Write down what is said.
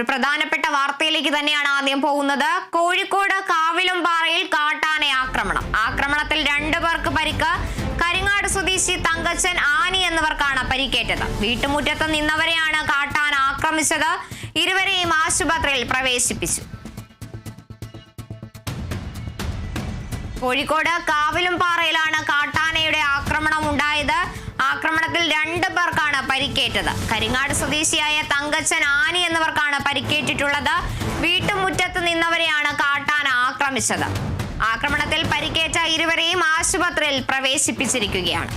ഒരു പ്രധാനപ്പെട്ട വാർത്തയിലേക്ക് തന്നെയാണ് ആദ്യം പോകുന്നത്. കോഴിക്കോട് കാവിലുംപാറയിൽ കാട്ടാന ആക്രമണം. ആക്രമണത്തിൽ രണ്ടു പേർക്ക് പരിക്ക്. കരിങ്ങാട് സ്വദേശി തങ്കച്ചൻ ആനി എന്നിവർക്കാണ് പരിക്കേറ്റത്. വീട്ടുമുറ്റത്ത് നിന്നവരെയാണ് കാട്ടാന ആക്രമിച്ചത്. ഇരുവരെയും ആശുപത്രിയിൽ പ്രവേശിപ്പിച്ചു. കോഴിക്കോട് കാവിലുംപാറയിലാണ് കാട്ടാനയുടെ ആക്രമണം ഉണ്ടായത് ആക്രമണത്തിൽ രണ്ട് പേർക്കാണ് പരിക്കേറ്റത്. കരിങ്ങാട് സ്വദേശിയായ തങ്കച്ചൻ ആനി എന്നിവർക്കാണ് പരിക്കേറ്റിട്ടുള്ളത്. വീട്ടുമുറ്റത്ത് നിന്നവരെയാണ് കാട്ടാന ആക്രമിച്ചത്. ആക്രമണത്തിൽ പരിക്കേറ്റ ഇരുവരെയും ആശുപത്രിയിൽ പ്രവേശിപ്പിച്ചിരിക്കുകയാണ്.